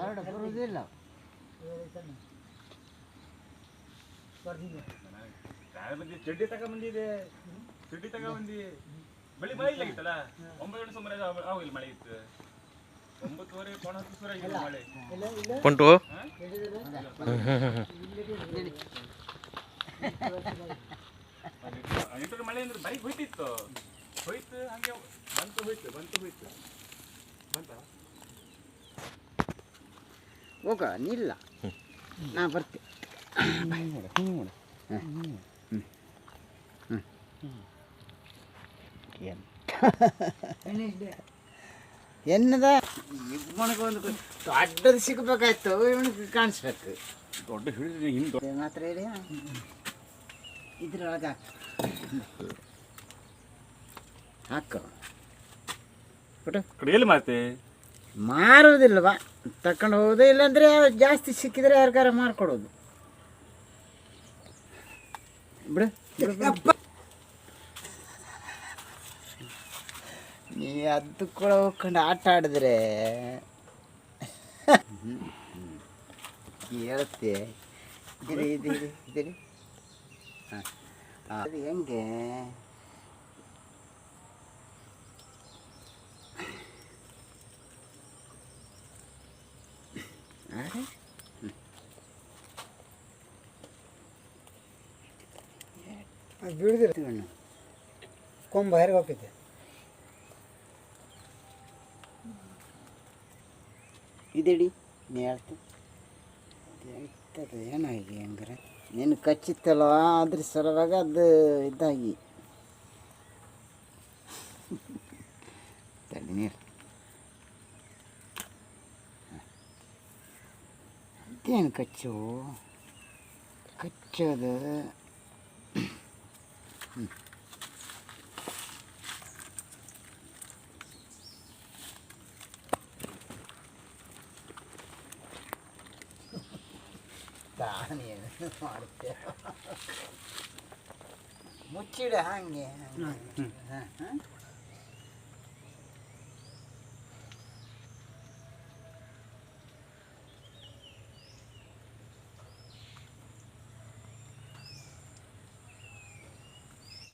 ಹೊರಡು ಬರುವುದಿಲ್ಲ. ಚಡ್ಡಿ ತಗೊಂಬಂದಿದೆ ಚಡ್ಡಿ ತಗೊಂಬಂದಿ ಮಳೆ ಮಳೆ ಇತ್ತಲ್ಲ? ಒಂಬತ್ತು ಗಂಟೆ ಸುಮಾರು ಆಗಿಲ್ಲ ಮಳೆ ಇತ್ತು. ಒಂಬತ್ತುವರೆ ಪೋಣ ಹತ್ತು ಸುರ ಇಲ್ಲ ಮಳೆ ಉಂಟು ಎಂಟು ಮಳೆ ಅಂದ್ರೆ ಬೈಕ್ ಹೋಯ್ತಿತ್ತು. ಹೋಯ್ತು ಹಂಗೆ ಬಂತು ಹೋಯ್ತು ಬಂತು ಹೋಯ್ತು. ಬಂತ? ಹೋಗ ನಿಲ್ಲ ನಾ ಬರ್ತೀನಿ. ಎನ್ನದ? ಇವನಿಗೆ ಒಂದು ದೊಡ್ಡದು ಸಿಗ್ಬೇಕಾಯ್ತು ಇವನಿಗೆ ಕಾಣಿಸ್ಬೇಕು ದೊಡ್ಡ ಹಿಡಿದ್ರೆ ಹಿಂದೆ ಮಾತ್ರ ಹೇಳಿ ಇದ್ರೊಳಗೆ ಹಾಕು ಹಾಕು ಎಲ್ಲಿ ಕಡೆಯಲ್ಲಿ ಮಾತೆ ಮಾರುವುದಿಲ್ವಾ ತಕೊಂಡು ಹೋಗೋದು ಇಲ್ಲಾಂದರೆ ಜಾಸ್ತಿ ಸಿಕ್ಕಿದ್ರೆ ಯಾರಿಗಾರ ಮಾಡ್ಕೊಡೋದು. ಬಿಡು. ನೀ ಅದು ಕೂಡ ಹೋಗ್ಕೊಂಡು ಆಟ ಆಡಿದ್ರೆ. ಹೇಳುತ್ತೆ ಇದಿರಿ ಇದಿರಿ ಇದಿರಿ ಹಾಂ. ಅದು ಹೆಂಗೆ? ಅದು ಬೀಳ್ದಿರ ಕೊಂಬ ಹೆರಿಗೆ ಹೋಗ್ತೈತೆ ಇದಿಡಿ? ನೀ ಹೇಳ್ತೀನಿ ಎಂಥದ್ದು ಏನಾಗಿ ಹಂಗಾರೆ? ನೀನು ಕಚ್ಚಿತ್ತಲ್ಲ ಅದ್ರ ಸಲುವಾಗ ಅದು ಇದಾಗಿ. ತಡಿ ನೀರು ಅದೇನು ಕಚ್ಚು? ಕಚ್ಚೋದು ಮುಚ್ಚಿಡ ಹಂಗೆ. ಹಾಂ ಹಾಂ